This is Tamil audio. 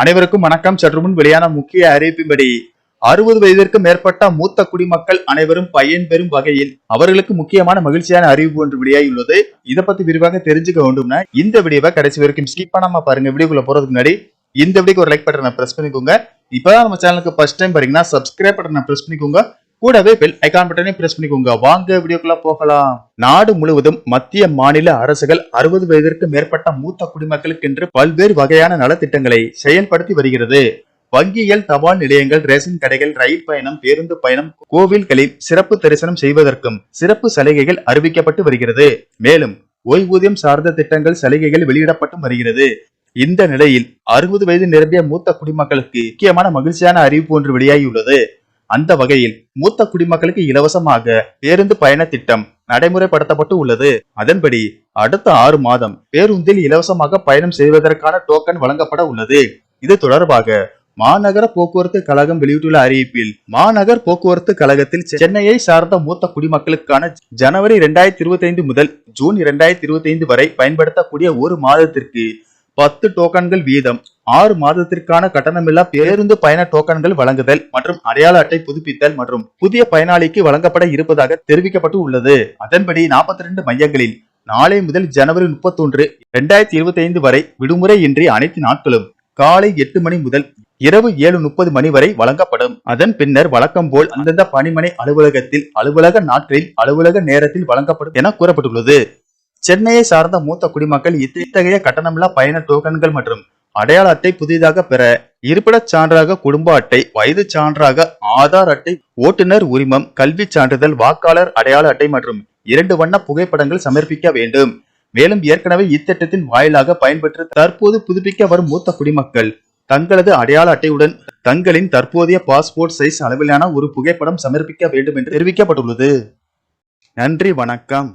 அனைவருக்கும் வணக்கம். சற்று முன் வெளியான முக்கிய அறிவிப்பின்படி அறுபது வயதிற்கு மேற்பட்ட மூத்த குடிமக்கள் அனைவரும் பயன்பெறும் வகையில் அவர்களுக்கு முக்கியமான மகிழ்ச்சியான அறிவிப்பு ஒன்று வெளியாகியுள்ளது. இதை பத்தி விரிவாக தெரிஞ்சுக்க வேண்டும்னா இந்த வீடியோவை கடைசி வரைக்கும் ஸ்கிப் பண்ணாம பாருங்க. வீடியோக்குள்ள போறதுக்கு முன்னாடி இந்த வீடியோக்கு ஒரு லைக் பட்டனை பிரஸ் பண்ணிக்கோங்க. இப்பதான் நம்ம சேனலுக்கு ஃபர்ஸ்ட் டைம் பாத்தீங்கன்னா சப்ஸ்கிரைப் பட்டனை பிரஸ் பண்ணிக்கோங்க. கூடவே பெல் ஐகான் பட்டனை பிரஸ் பண்ணிக்கோங்க. வாங்க வீடியோக்குள்ள போகலாம். நாடு முழுவதும் மத்திய மாநில அரசுகள் அறுபது வயதிற்கு மேற்பட்ட மூத்த குடிமக்களுக்கென்று பல்வேறு வகையான நலத்திட்டங்களை செயல்படுத்தி வருகிறது. வங்கிகள் தபால் நிலையங்கள் ரேஷன் கடைகள் ரயில் பயணம் பேருந்து பயணம் கோவில்களில் சிறப்பு தரிசனம் செய்வதற்கும் சிறப்பு சலுகைகள் அறிவிக்கப்பட்டு வருகிறது. மேலும் ஓய்வூதியம் சார்ந்த திட்டங்கள் சலுகைகள் வெளியிடப்பட்டு வருகிறது. இந்த நிலையில் அறுபது வயது நிரம்பிய மூத்த குடிமக்களுக்கு முக்கியமான மகிழ்ச்சியான அறிவிப்பு ஒன்று வெளியாகியுள்ளது. அந்த வகையில் மூத்த குடிமக்களுக்கு இலவசமாக பேருந்து பயண திட்டம் நடைமுறைப்படுத்தப்பட்டு உள்ளது. அதன்படி அடுத்த ஆறு மாதம் பேருந்தில் இலவசமாக பயணம் செய்வதற்கான டோக்கன் வழங்கப்பட உள்ளது. இது தொடர்பாக மாநகர போக்குவரத்து கழகம் வெளியிட்டுள்ள அறிவிப்பில் மாநகர் போக்குவரத்து கழகத்தில் சென்னையை சார்ந்த மூத்த குடிமக்களுக்கான ஜனவரி இரண்டாயிரத்தி இருபத்தி ஐந்து முதல் ஜூன் இரண்டாயிரத்தி இருபத்தி ஐந்து வரை பயன்படுத்தக்கூடிய ஒரு மாதத்திற்கு பத்து டோக்கன்கள் வீதம் ஆறு மாதத்திற்கான கட்டணமில்லா பேருந்து பயண டோக்கன்கள் வழங்குதல் மற்றும் அடையாள அட்டை புதுப்பித்தல் மற்றும் புதிய பயனாளிக்கு வழங்கப்பட இருப்பதாக தெரிவிக்கப்பட்டு உள்ளது. அதன்படி நாற்பத்தி ரெண்டு மையங்களில் நாளை முதல் ஜனவரி முப்பத்தொன்று இரண்டாயிரத்தி இருபத்தி ஐந்து வரை விடுமுறை இன்றி அனைத்து நாட்களும் காலை எட்டு மணி முதல் இரவு ஏழு முப்பது மணி வரை வழங்கப்படும். அதன் பின்னர் வழக்கம் போல் அந்தந்த பணிமனை அலுவலகத்தில் அலுவலக நாட்களில் அலுவலக நேரத்தில் வழங்கப்படும் என கூறப்பட்டுள்ளது. சென்னையை சார்ந்த மூத்த குடிமக்கள் இத்தகைய கட்டணமில்லா பயண டோக்கன்கள் மற்றும் அடையாள அட்டை புதிதாக பெற இருப்பிடச் சான்றாக குடும்ப அட்டை வயது சான்றாக ஆதார் அட்டை ஓட்டுநர் உரிமம் கல்வி சான்றிதழ் வாக்காளர் அடையாள அட்டை மற்றும் இரண்டு வண்ண புகைப்படங்கள் சமர்ப்பிக்க வேண்டும். மேலும் ஏற்கனவே இத்திட்டத்தின் வாயிலாக பயன்பெற்று தற்போது புதுப்பிக்க வரும் மூத்த குடிமக்கள் தங்களது அடையாள அட்டையுடன் தங்களின் தற்போதைய பாஸ்போர்ட் சைஸ் அளவிலான ஒரு புகைப்படம் சமர்ப்பிக்க வேண்டும் என்று தெரிவிக்கப்பட்டுள்ளது. நன்றி வணக்கம்.